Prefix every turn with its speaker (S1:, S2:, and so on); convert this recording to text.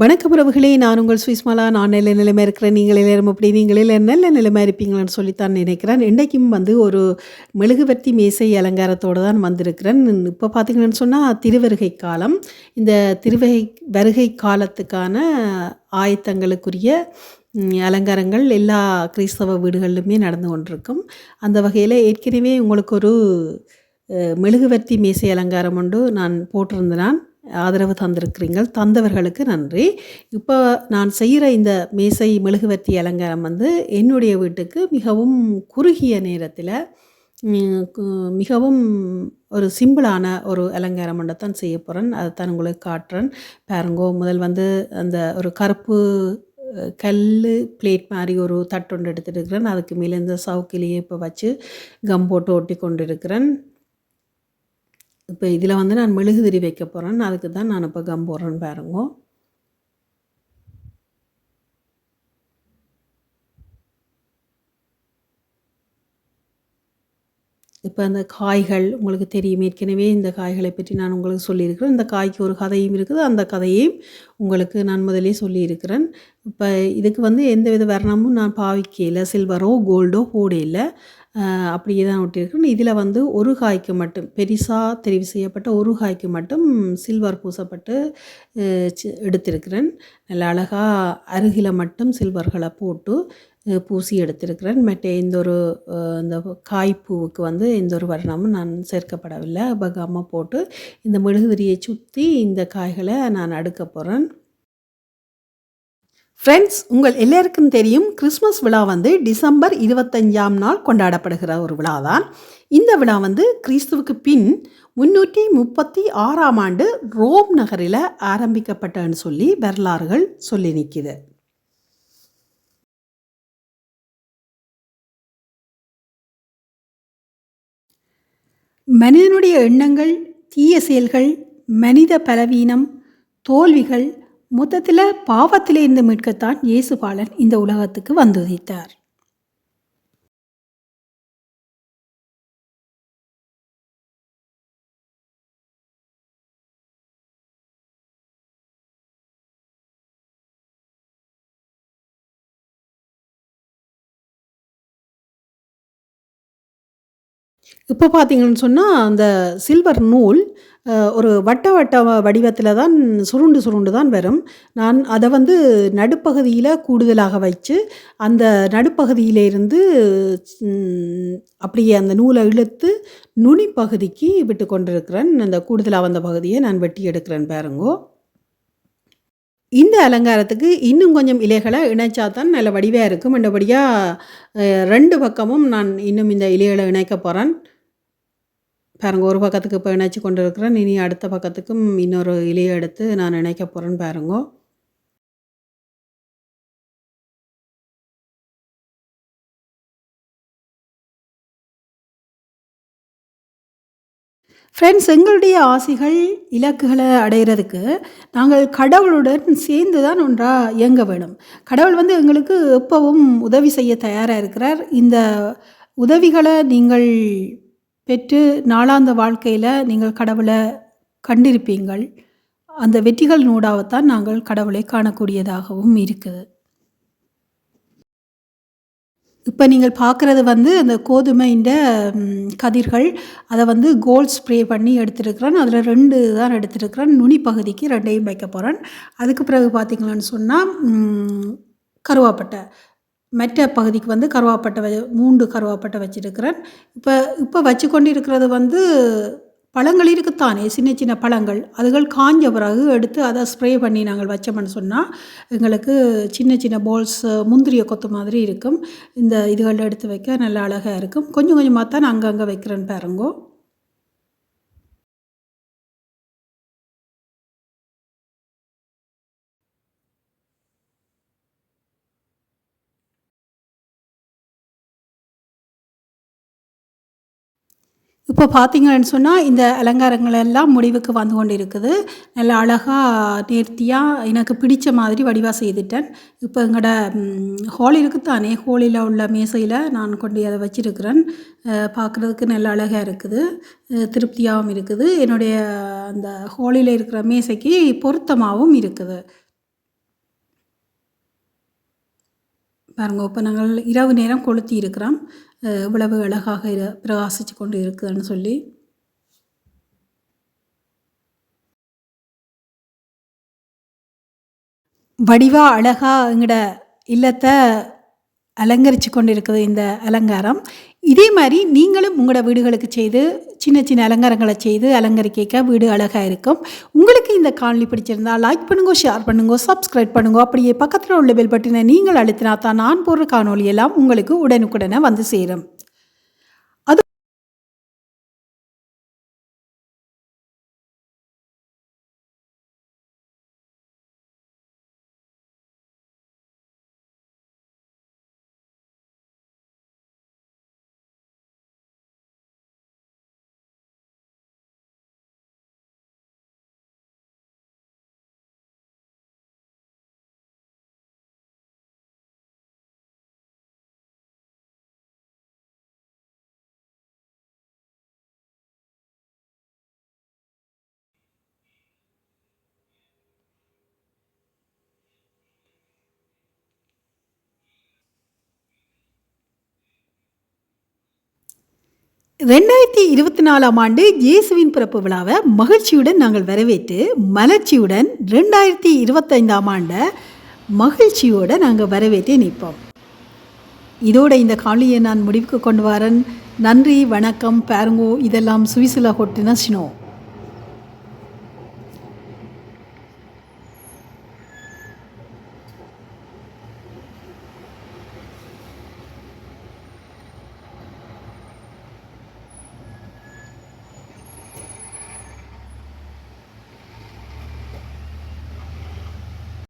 S1: வணக்கம் உறவுகளே! நான் உங்கள் சுவிஸ்மாலா. நான் நல்ல நிலைமை இருக்கிறேன். நீங்கள் எல்லாரும் அப்படி நீங்கள் எல்லாரும் நல்ல நிலைமை இருப்பீங்களான்னு சொல்லித்தான் நினைக்கிறேன். இன்றைக்கும் வந்து ஒரு மெழுகுவர்த்தி மேசை அலங்காரத்தோடு தான் வந்திருக்கிறேன். இப்போ பார்த்தீங்கன்னு சொன்னால் திருவருகை காலம். இந்த திருவகை வருகை காலத்துக்கான ஆயத்தங்களுக்குரிய அலங்காரங்கள் எல்லா கிறிஸ்தவ வீடுகளிலுமே நடந்து கொண்டிருக்கும். அந்த வகையில் ஏற்கனவே உங்களுக்கு ஒரு மெழுகுவர்த்தி மேசை அலங்காரம் ஒன்று நான் போட்டிருந்தேன் ஆதரவு தந்திருக்கிறீங்கள். தந்தவர்களுக்கு நன்றி. இப்போ நான் செய்கிற இந்த மேசை மெழுகுவர்த்தி அலங்காரம் வந்து என்னுடைய வீட்டுக்கு மிகவும் குறுகிய நேரத்தில் மிகவும் ஒரு சிம்பிளான ஒரு அலங்காரம் தான் செய்ய போகிறேன் அதை தான் உங்களுக்கு காட்டுறேன். பாருங்கோ முதல் வந்து அந்த ஒரு கருப்பு கல் பிளேட் மாதிரி ஒரு தட்டு ஒன்று இருக்கிறேன் அதுக்கு மேலே இந்த சவுக்கிலேயே இப்போ வச்சு கம் போட்டு ஒட்டி கொண்டு இருக்கிறேன் இப்ப இதில் வந்து நான் மெழுகுதிரி வைக்க போறேன். அதுக்கு தான் நான் இப்ப கம் போடுறேன்னு பாருங்க இப்ப அந்த காய்கள் உங்களுக்கு தெரியும். ஏற்கனவே இந்த காய்களை பற்றி நான் உங்களுக்கு சொல்லியிருக்கிறேன். இந்த காய்க்கு ஒரு கதையும் இருக்குது. அந்த கதையையும் உங்களுக்கு நான் முதலே சொல்லியிருக்கிறேன். இப்ப இதுக்கு வந்து எந்தவித வர்ணமும் நான் பாவிக்கையில. சில்வரோ, கோல்டோ போடையில் அப்படியே தான் ஒட்டியிருக்கிறேன். இதில் வந்து ஒரு காய்க்கு மட்டும் பெரிசா தெரிவு செய்யப்பட்ட ஒரு காய்க்கு மட்டும் சில்வர் பூசப்பட்டு எடுத்திருக்கிறேன். நல்ல அழகாக அருகில் மட்டும் சில்வர்களை போட்டு பூசி எடுத்திருக்கிறேன். மற்ற எந்த ஒரு இந்த காய்ப்பூவுக்கு வந்து எந்த ஒரு வர்ணமும் நான் சேர்க்கப்படவில்லை. பகாமல் போட்டு இந்த மெழுகுதிரியை சுற்றி இந்த காய்களை நான் அடுக்க போகிறேன் ஃப்ரெண்ட்ஸ் உங்கள் எல்லாருக்கும் தெரியும் கிறிஸ்மஸ் விழா வந்து டிசம்பர் 25ஆம் நாள் கொண்டாடப்படுகிற ஒரு விழா தான். இந்த விழா வந்து கிறிஸ்துவுக்கு பின் 336ஆம் ஆண்டு ரோம் நகரில் ஆரம்பிக்கப்பட்டன்னு சொல்லி வரலாறுகள் சொல்லி நிற்கிது மனிதனுடைய எண்ணங்கள், தீய செயல்கள், மனித பலவீனம், தோல்விகள் மொத்தத்தில் பாவத்திலிருந்து மீட்கத்தான் இயேசுபாலன் இந்த உலகத்துக்கு வந்துதித்தார். இப்போ பார்த்தீங்கன்னு சொன்னால் அந்த சில்வர் நூல் ஒரு வட்ட வட்ட வடிவத்தில் தான் சுருண்டு சுருண்டு தான் வரும். நான் அதை வந்து நடுப்பகுதியில் கூடுதலாக வச்சு, அந்த நடுப்பகுதியிலிருந்து அப்படியே அந்த நூலை இழுத்து நுனி பகுதிக்கு விட்டு கொண்டிருக்கிறேன். அந்த கூடுதலாக வந்த பகுதியை நான் வெட்டி எடுக்கிறேன் பாருங்கோ. இந்த அலங்காரத்துக்கு இன்னும் கொஞ்சம் இலைகளை இணைச்சா தான் நல்ல வடிவாக இருக்கும். என்றபடியா அ 2 பக்கமும் நான் இன்னும் இந்த இலைகளை இணைக்கப் போகிறேன் பாருங்க ஒரு பக்கத்துக்கு இப்போ இணைச்சி கொண்டு இருக்கிறேன் இனி அடுத்த பக்கத்துக்கும் இன்னொரு இலையை எடுத்து நான் இணைக்கப் போகிறேன் பாருங்கோ. ஃப்ரெண்ட்ஸ் எங்களுடைய ஆசைகள், இலக்குகளை அடைகிறதுக்கு நாங்கள் கடவுளுடன் சேர்ந்து தான் ஒன்றாக இயங்க வேணும். கடவுள் வந்து எங்களுக்கு எப்பவும் உதவி செய்ய தயாராக இருக்கிறார். இந்த உதவிகளை நீங்கள் பெற்று நாளாந்த வாழ்க்கையில் நீங்கள் கடவுளை கண்டிருப்பீங்கள். அந்த வெற்றிகள் நூடாகத்தான் நாங்கள் கடவுளை காணக்கூடியதாகவும் இருக்குது. இப்போ நீங்கள் பார்க்குறது வந்து அந்த கோதுமைண்ட கதிர்கள். அதை வந்து கோல்ட் ஸ்ப்ரே பண்ணி எடுத்துருக்கிறேன். அதில் ரெண்டு தான் எடுத்துருக்கிறேன். நுனி பகுதிக்கு ரெண்டையும் வைக்க போகிறேன் அதுக்கு பிறகு பார்த்திங்களான்னு சொன்னால் கருவாப்பட்டை. மெட்ட மற்ற பகுதிக்கு வந்து கருவாப்பட்டை வ மூண்டு கருவாப்பட்டை வச்சுருக்கிறேன். இப்போ இப்போ வச்சு கொண்டிருக்கிறது வந்து பழங்கள் இருக்குத்தானே சின்ன சின்ன பழங்கள். அதுகள் காஞ்ச பிறகு எடுத்து அதை ஸ்ப்ரே பண்ணி நாங்கள் வச்சோம்னு சொன்னால் எங்களுக்கு சின்ன சின்ன பால்ஸ் முந்திரிய கொத்து மாதிரி இருக்கும். இந்த இதுகளில் எடுத்து வைக்க நல்ல அழகாக இருக்கும். கொஞ்சம் கொஞ்சமாக தான் அங்கங்கே வைக்கிறேன் பாருங்கோ. இப்போ பார்த்தீங்கன்னு சொன்னால் இந்த அலங்காரங்கள் எல்லாம் முடிவுக்கு வந்து கொண்டு இருக்குது நல்ல அழகாக நேர்த்தியாக எனக்கு பிடித்த மாதிரி வடிவா செய்துட்டேன். இப்போ எங்களோட ம் ஹால் இருக்குத்தானே, ஹோலியில் உள்ள மேசையில் நான் கொண்டு அதை வச்சுருக்கிறேன் பார்க்குறதுக்கு நல்ல அழகாக இருக்குது. திருப்தியாகவும் இருக்குது. என்னுடைய அந்த ஹோலியில் இருக்கிற மேசைக்கு பொருத்தமாகவும் இருக்குது. பாருங்க இப்போ நாங்கள் இரவு நேரம் கொளுத்தி இருக்கிறோம். இவ்வளவு அழகாக இரு பிரகாசிச்சு கொண்டு இருக்குதுன்னு சொல்லி. வடிவா அழகா எங்கட இல்லத்தை அலங்கரித்து கொண்டு இருக்குது இந்த அலங்காரம். இதே மாதிரி நீங்களும் உங்களோட வீடுகளுக்கு செய்து சின்ன சின்ன அலங்காரங்களை செய்து அலங்கரிக்க வீடு அழகாக இருக்கும். உங்களுக்கு இந்த காணொலி பிடிச்சிருந்தா லைக் பண்ணுங்க ஷேர் பண்ணுங்க சப்ஸ்கிரைப் பண்ணுங்க. அப்படியே பக்கத்தில் உள்ள பெல் பட்டினை நீங்கள் அழுத்தினா தான் நான் போடுற காணொளி எல்லாம் உங்களுக்கு உடனுக்குடனே வந்து சேரும். ரெண்டாயிரத்தி இருபத்தி நாலாம் ஆண்டு இயேசுவின் பிறப்பு விழாவை மகிழ்ச்சியுடன் நாங்கள் வரவேற்று மலர்ச்சியுடன் ரெண்டாயிரத்தி இருபத்தைந்தாம் ஆண்டை மகிழ்ச்சியோடு நாங்கள் வரவேற்றி நிற்போம். இதோட இந்த காணொலியை நான் முடிவுக்கு கொண்டு வரேன். நன்றி வணக்கம் பாருங்கோ இதெல்லாம் சுவிசில கொட்டின ஸ்னோ